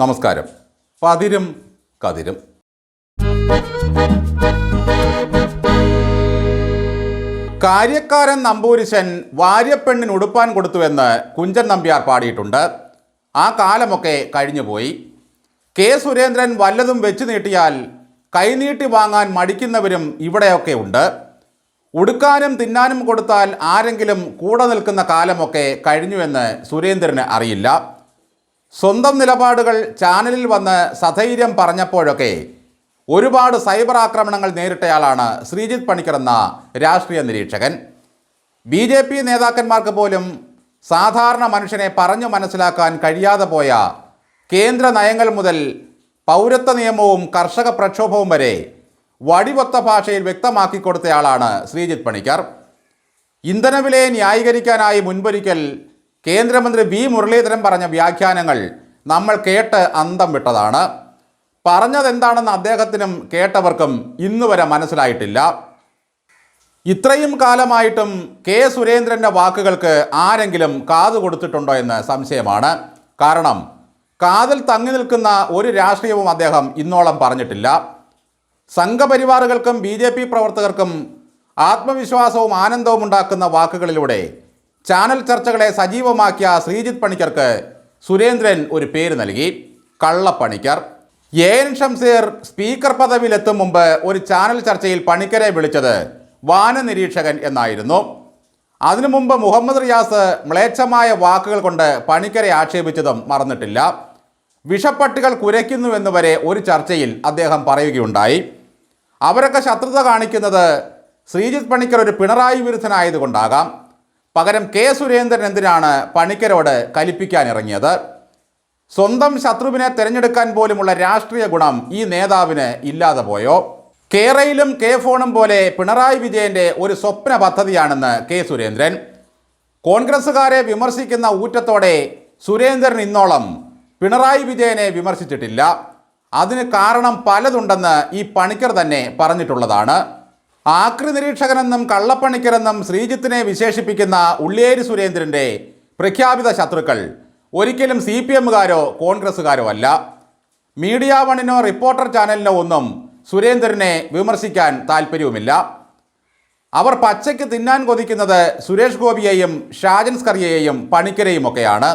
നമസ്കാരം. പതിരും കതിരും. കാര്യക്കാരൻ നമ്പൂരിശൻ വാര്യപ്പെണ്ണിന് ഉടുപ്പാൻ കൊടുത്തുവെന്ന് കുഞ്ചൻ നമ്പ്യാർ പാടിയിട്ടുണ്ട്. ആ കാലമൊക്കെ കഴിഞ്ഞുപോയി. കെ സുരേന്ദ്രൻ വല്ലതും വെച്ച് നീട്ടിയാൽ കൈനീട്ടി വാങ്ങാൻ മടിക്കുന്നവരും ഇവിടെയൊക്കെ ഉണ്ട്. ഉടുക്കാനും തിന്നാനും കൊടുത്താൽ ആരെങ്കിലും കൂടെ നിൽക്കുന്ന കാലമൊക്കെ കഴിഞ്ഞുവെന്ന് സുരേന്ദ്രന് അറിയില്ല. സ്വന്തം നിലപാടുകൾ ചാനലിൽ വന്ന് സധൈര്യം പറഞ്ഞപ്പോഴൊക്കെ ഒരുപാട് സൈബർ ആക്രമണങ്ങൾ നേരിട്ടയാളാണ് ശ്രീജിത്ത് പണിക്കർ എന്ന രാഷ്ട്രീയ നിരീക്ഷകൻ. ബി ജെ പി നേതാക്കന്മാർക്ക് പോലും സാധാരണ മനുഷ്യനെ പറഞ്ഞു മനസ്സിലാക്കാൻ കഴിയാതെ പോയ കേന്ദ്ര നയങ്ങൾ മുതൽ പൗരത്വ നിയമവും കർഷക പ്രക്ഷോഭവും വരെ വടിവൊത്ത ഭാഷയിൽ വ്യക്തമാക്കി കൊടുത്തയാളാണ് ശ്രീജിത്ത് പണിക്കർ. ഇന്ധനവിലയെ ന്യായീകരിക്കാനായി മുൻപൊരിക്കൽ കേന്ദ്രമന്ത്രി വി മുരളീധരൻ പറഞ്ഞ വ്യാഖ്യാനങ്ങൾ നമ്മൾ കേട്ട് അന്തം വിട്ടതാണ്. പറഞ്ഞതെന്താണെന്ന് അദ്ദേഹത്തിനും കേട്ടവർക്കും ഇന്നുവരെ മനസ്സിലായിട്ടില്ല. ഇത്രയും കാലമായിട്ടും കെ സുരേന്ദ്രന്റെ വാക്കുകൾക്ക് ആരെങ്കിലും കാതു കൊടുത്തിട്ടുണ്ടോ എന്ന് സംശയമാണ്. കാരണം കാതിൽ തങ്ങി നിൽക്കുന്ന ഒരു രാഷ്ട്രീയവും അദ്ദേഹം ഇന്നോളം പറഞ്ഞിട്ടില്ല. സംഘപരിവാറുകൾക്കും ബി പ്രവർത്തകർക്കും ആത്മവിശ്വാസവും ആനന്ദവും ഉണ്ടാക്കുന്ന വാക്കുകളിലൂടെ ചാനൽ ചർച്ചകളെ സജീവമാക്കിയ ശ്രീജിത്ത് പണിക്കർക്ക് സുരേന്ദ്രൻ ഒരു പേര് നൽകി. കള്ളപ്പണിക്കർ. എ എൻ ഷംസീർ സ്പീക്കർ പദവിയിലെത്തും മുമ്പ് ഒരു ചാനൽ ചർച്ചയിൽ പണിക്കരെ വിളിച്ചത് വാനനിരീക്ഷകൻ എന്നായിരുന്നു. അതിനു മുമ്പ് മുഹമ്മദ് റിയാസ് മ്ലേച്ഛമായ വാക്കുകൾ കൊണ്ട് പണിക്കരെ ആക്ഷേപിച്ചതും മറന്നിട്ടില്ല. വിഷപ്പട്ടികൾ കുരയ്ക്കുന്നുവെന്ന് വരെ ഒരു ചർച്ചയിൽ അദ്ദേഹം പറയുകയുണ്ടായി. അവരൊക്കെ ശത്രുത കാണിക്കുന്നത് ശ്രീജിത്ത് പണിക്കർ ഒരു പിണറായി വിരുദ്ധനായതുകൊണ്ടാകാം. പകരം കെ സുരേന്ദ്രൻ എന്തിനാണ് പണിക്കരോട് കലിപ്പിക്കാനിറങ്ങിയത് സ്വന്തം ശത്രുവിനെ തിരഞ്ഞെടുക്കാൻ പോലുമുള്ള രാഷ്ട്രീയ ഗുണം ഈ നേതാവിന് ഇല്ലാതെ പോയോ? കേരയിലും കെ ഫോണും പോലെ പിണറായി വിജയന്റെ ഒരു സ്വപ്ന പദ്ധതിയാണെന്ന് കെ സുരേന്ദ്രൻ. കോൺഗ്രസ്സുകാരെ വിമർശിക്കുന്ന ഊറ്റത്തോടെ സുരേന്ദ്രൻ ഇന്നോളം പിണറായി വിജയനെ വിമർശിച്ചിട്ടില്ല. അതിന് കാരണം പലതുണ്ടെന്ന് ഈ പണിക്കർ തന്നെ പറഞ്ഞിട്ടുള്ളതാണ്. ആക്രി നിരീക്ഷകനെന്നും കള്ളപ്പണിക്കരെന്നും ശ്രീജിത്തിനെ വിശേഷിപ്പിക്കുന്ന ഉള്ളിയേരി സുരേന്ദ്രന്റെ പ്രഖ്യാപിത ശത്രുക്കൾ. ഒരിക്കലും സി പി എമ്മുകാരോ കോൺഗ്രസ്സുകാരോ അല്ല. മീഡിയ വണ്ണിനോ റിപ്പോർട്ടർ ചാനലിനോ ഒന്നും സുരേന്ദ്രനെ വിമർശിക്കാൻ താല്പര്യവുമില്ല അവർ പച്ചയ്ക്ക് തിന്നാൻ കൊതിക്കുന്നത് സുരേഷ് ഗോപിയെയും ഷാജൻ സ്കറിയെയും പണിക്കരെയും ഒക്കെയാണ്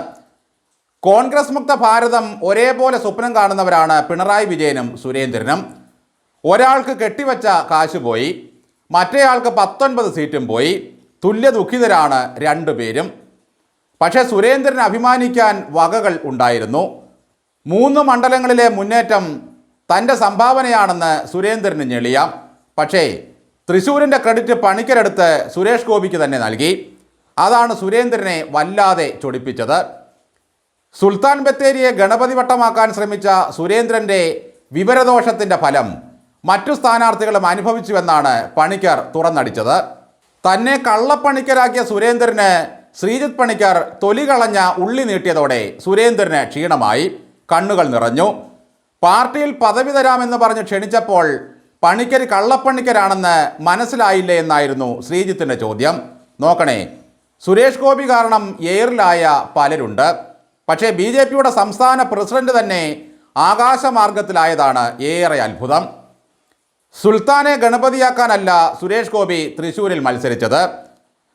കോൺഗ്രസ് മുക്ത ഭാരതം ഒരേപോലെ സ്വപ്നം കാണുന്നവരാണ് പിണറായി വിജയനും സുരേന്ദ്രനും. ഒരാൾക്ക് കെട്ടിവച്ച കാശ് പോയി മറ്റേയാൾക്ക് പത്തൊൻപത് സീറ്റും പോയി. തുല്യ ദുഃഖിതരാണ് രണ്ടുപേരും പക്ഷേ സുരേന്ദ്രൻ അഭിമാനിക്കാൻ വകകൾ ഉണ്ടായിരുന്നു. മൂന്ന് മണ്ഡലങ്ങളിലെ മുന്നേറ്റം തന്റെ സംഭാവനയാണെന്ന് സുരേന്ദ്രന് ഞെളിയാം. പക്ഷേ തൃശ്ശൂരിന്റെ ക്രെഡിറ്റ് പണിക്കരെടുത്ത് സുരേഷ് ഗോപിക്ക് തന്നെ നൽകി. അതാണ് സുരേന്ദ്രനെ വല്ലാതെ ചൊടിപ്പിച്ചത്. സുൽത്താൻ ബത്തേരിയെ ഗണപതി വട്ടമാക്കാൻ ശ്രമിച്ച സുരേന്ദ്രന്റെ വിവരദോഷത്തിന്റെ ഫലം മറ്റു സ്ഥാനാർത്ഥികളും അനുഭവിച്ചുവെന്നാണ് പണിക്കർ തുറന്നടിച്ചത്. തന്നെ കള്ളപ്പണിക്കരാക്കിയ സുരേന്ദ്രന് ശ്രീജിത് പണിക്കർ തൊലി കളഞ്ഞ ഉള്ളി നീട്ടിയതോടെ സുരേന്ദ്രന് ക്ഷീണമായി. കണ്ണുകൾ നിറഞ്ഞു. പാർട്ടിയിൽ പദവി തരാമെന്ന് പറഞ്ഞ് ക്ഷണിച്ചപ്പോൾ പണിക്കർ കള്ളപ്പണിക്കരാണെന്ന് മനസ്സിലായില്ലേ എന്നായിരുന്നു ശ്രീജിത്തിന്റെ ചോദ്യം. നോക്കണേ സുരേഷ് ഗോപി കാരണം എയറിലായ പലരുണ്ട്. പക്ഷേ ബി ജെ പിയുടെ സംസ്ഥാന പ്രസിഡന്റ് തന്നെ ആകാശമാർഗത്തിലായതാണ് ഏറെ അത്ഭുതം. സുൽത്താനെ ഗണപതിയാക്കാനല്ല സുരേഷ് ഗോപി തൃശൂരിൽ മത്സരിച്ചത്.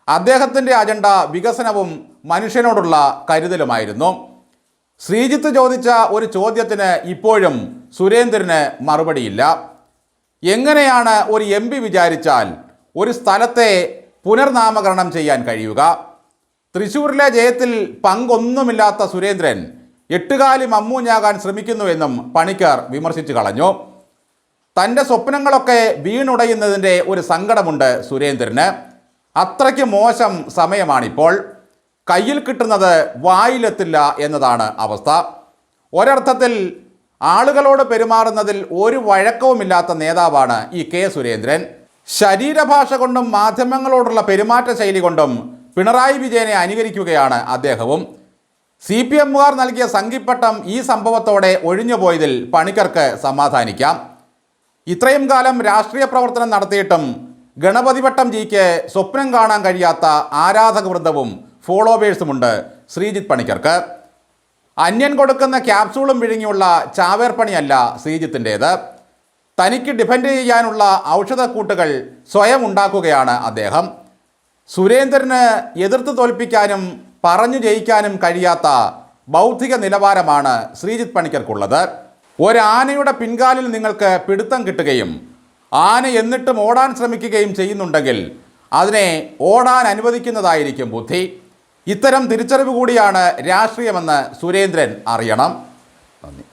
അദ്ദേഹത്തിന്റെ അജണ്ട വികസനവും മനുഷ്യനോടുള്ള കരുതലുമായിരുന്നു. ശ്രീജിത്ത് ചോദിച്ച ഒരു ചോദ്യത്തിന് ഇപ്പോഴും സുരേന്ദ്രന് മറുപടിയില്ല. എങ്ങനെയാണ് ഒരു എം പി വിചാരിച്ചാൽ ഒരു സ്ഥലത്തെ പുനർനാമകരണം ചെയ്യാൻ കഴിയുക? തൃശൂരിലെ ജയത്തിൽ പങ്കൊന്നുമില്ലാത്ത സുരേന്ദ്രൻ എട്ടുകാലി മമ്മൂഞ്ഞാകാൻ ശ്രമിക്കുന്നുവെന്നും പണിക്കർ വിമർശിച്ചു കളഞ്ഞു. തന്റെ സ്വപ്നങ്ങളൊക്കെ വീണുടയുന്നതിന്റെ ഒരു സങ്കടമുണ്ട് സുരേന്ദ്രന്. അത്രയ്ക്ക് മോശം സമയമാണിപ്പോൾ. കയ്യിൽ കിട്ടുന്നത് വായിലെത്തില്ല എന്നതാണ് അവസ്ഥ. ഒരർത്ഥത്തിൽ ആളുകളോട് പെരുമാറുന്നതിൽ ഒരു വഴക്കവുമില്ലാത്ത നേതാവാണ് ഈ കെ സുരേന്ദ്രൻ. ശരീരഭാഷ കൊണ്ടും മാധ്യമങ്ങളോടുള്ള പെരുമാറ്റ ശൈലി കൊണ്ടും പിണറായി വിജയനെ അനുകരിക്കുകയാണ് അദ്ദേഹവും. സി പി എമ്മുകാർ നൽകിയ സംഘിപ്പട്ടം ഈ സംഭവത്തോടെ ഒഴിഞ്ഞുപോയതിൽ പണിക്കർക്ക് സമാധാനിക്കാം. ഇത്രയും കാലം രാഷ്ട്രീയ പ്രവർത്തനം നടത്തിയിട്ടും ഗണപതിവട്ടം ജിക്ക് സ്വപ്നം കാണാൻ കഴിയാത്ത ആരാധക വൃന്ദവും ഫോളോവേഴ്സുമുണ്ട് ശ്രീജിത്ത് പണിക്കർക്ക്. അന്യൻ കൊടുക്കുന്ന ക്യാപ്സൂളും വിഴുങ്ങിയുള്ള ചാവേർപ്പണിയല്ല ശ്രീജിത്തിന്റേത്. തനിക്ക് ഡിഫെൻഡ് ചെയ്യാനുള്ള ഔഷധക്കൂട്ടുകൾ സ്വയം ഉണ്ടാക്കുകയാണ് അദ്ദേഹം. സുരേന്ദ്രന് എതിർത്ത് തോൽപ്പിക്കാനും പറഞ്ഞു ജയിക്കാനും കഴിയാത്ത ബൗദ്ധിക നിലവാരമാണ് ശ്രീജിത്ത് പണിക്കർക്കുള്ളത്. ഒരാനയുടെ പിൻകാലിൽ നിങ്ങൾക്ക് പിടുത്തം കിട്ടുകയും ആന എന്നിട്ടും ഓടാൻ ശ്രമിക്കുകയും ചെയ്യുന്നുണ്ടെങ്കിൽ അതിനെ ഓടാൻ അനുവദിക്കുന്നതായിരിക്കും ബുദ്ധി. ഇത്തരം തിരിച്ചറിവ് കൂടിയാണ് രാഷ്ട്രീയമെന്ന് സുരേന്ദ്രൻ അറിയണം. നന്ദി.